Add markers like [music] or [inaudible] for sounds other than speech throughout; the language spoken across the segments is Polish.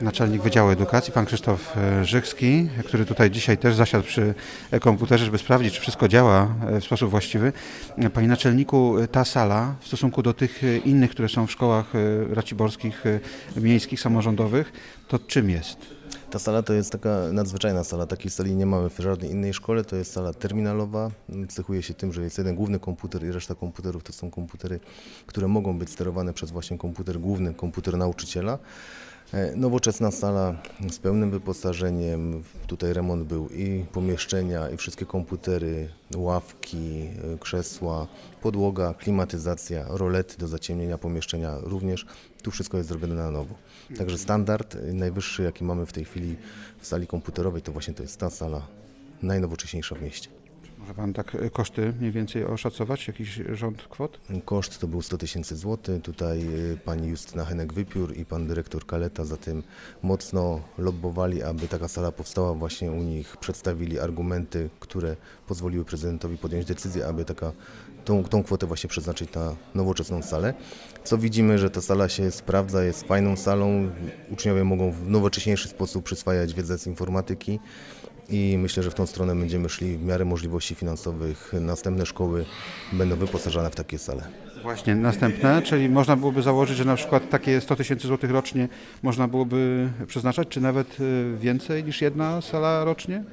Naczelnik Wydziału Edukacji, pan Krzysztof e, Żychski, który tutaj dzisiaj też zasiadł przy e, komputerze, żeby sprawdzić, czy wszystko działa e, w sposób właściwy. E, Panie naczelniku, e, ta sala w stosunku do tych e, innych, które są w szkołach e, raciborskich, e, miejskich, samorządowych, to czym jest? Ta sala to jest taka nadzwyczajna sala. Takiej sali nie mamy w żadnej innej szkole. To jest sala terminalowa. Cechuje się tym, że jest jeden główny komputer i reszta komputerów to są komputery, które mogą być sterowane przez właśnie komputer główny, komputer nauczyciela. E, Nowoczesna sala z pełnym wyposażeniem. Tutaj remont był i pomieszczenia, i wszystkie komputery, ławki, e, krzesła, podłoga, klimatyzacja, rolety do zaciemnienia pomieszczenia również. Tu wszystko jest zrobione na nowo. Także standard najwyższy, jaki mamy w tej chwili w sali komputerowej, to właśnie to jest ta sala najnowocześniejsza w mieście. Może pan tak e, koszty mniej więcej oszacować, jakiś rząd kwot? Koszt to był 100 tysięcy złotych. Tutaj y, pani Justyna Henek-Wypiór i pan dyrektor Kaleta za tym mocno lobbowali, aby taka sala powstała. Właśnie u nich przedstawili argumenty, które pozwoliły prezydentowi podjąć decyzję, aby taka, tą, tą kwotę właśnie przeznaczyć na nowoczesną salę. Co widzimy, że ta sala się sprawdza, jest fajną salą. Uczniowie mogą w nowocześniejszy sposób przyswajać wiedzę z informatyki. I myślę, że w tą stronę będziemy szli w miarę możliwości finansowych. Następne szkoły będą wyposażone w takie sale. Właśnie, następne, czyli można byłoby założyć, że na przykład takie 100 tysięcy złotych rocznie można byłoby przeznaczać, czy nawet e, więcej niż jedna sala rocznie?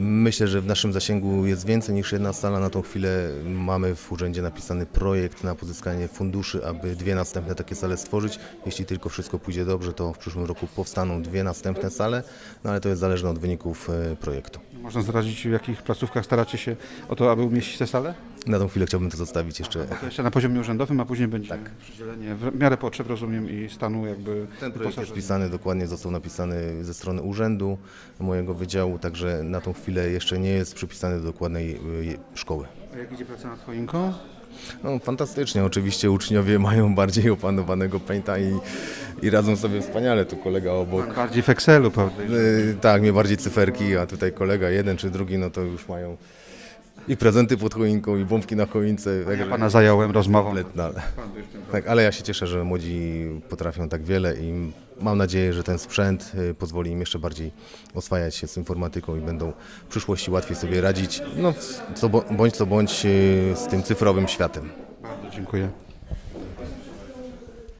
Myślę, że w naszym zasięgu jest więcej niż jedna sala. Na tą chwilę mamy w urzędzie napisany projekt na pozyskanie funduszy, aby dwie następne takie sale stworzyć. Jeśli tylko wszystko pójdzie dobrze, to w przyszłym roku powstaną dwie następne sale, no ale to jest zależne od wyników e, projektu. Można zdradzić, w jakich placówkach staracie się o to, aby umieścić te sale? Na tą chwilę chciałbym to zostawić jeszcze. To jeszcze na poziomie urzędowym, a później będzie przydzielenie w miarę potrzeb, rozumiem, i stanu jakby Ten projekt jest pisany dokładnie, został napisany ze strony urzędu mojego wydziału, także na tą chwilę jeszcze nie jest przypisany do dokładnej e, szkoły. A jak idzie praca nad choinką? No, fantastycznie. Oczywiście uczniowie [laughs] mają bardziej opanowanego painta i, i radzą sobie wspaniale. Tu kolega obok. Bardziej w Excelu, prawda? Y, tak, mnie bardziej cyferki, a tutaj kolega jeden czy drugi, no to już mają i prezenty pod choinką, i bombki na choince. Ja pana zająłem rozmową. kompletna. Tak, ale ja się cieszę, że młodzi potrafią tak wiele i mam nadzieję, że ten sprzęt y, pozwoli im jeszcze bardziej oswajać się z informatyką i będą w przyszłości łatwiej sobie radzić, no, co, bądź co bądź y, z tym cyfrowym światem. Bardzo dziękuję.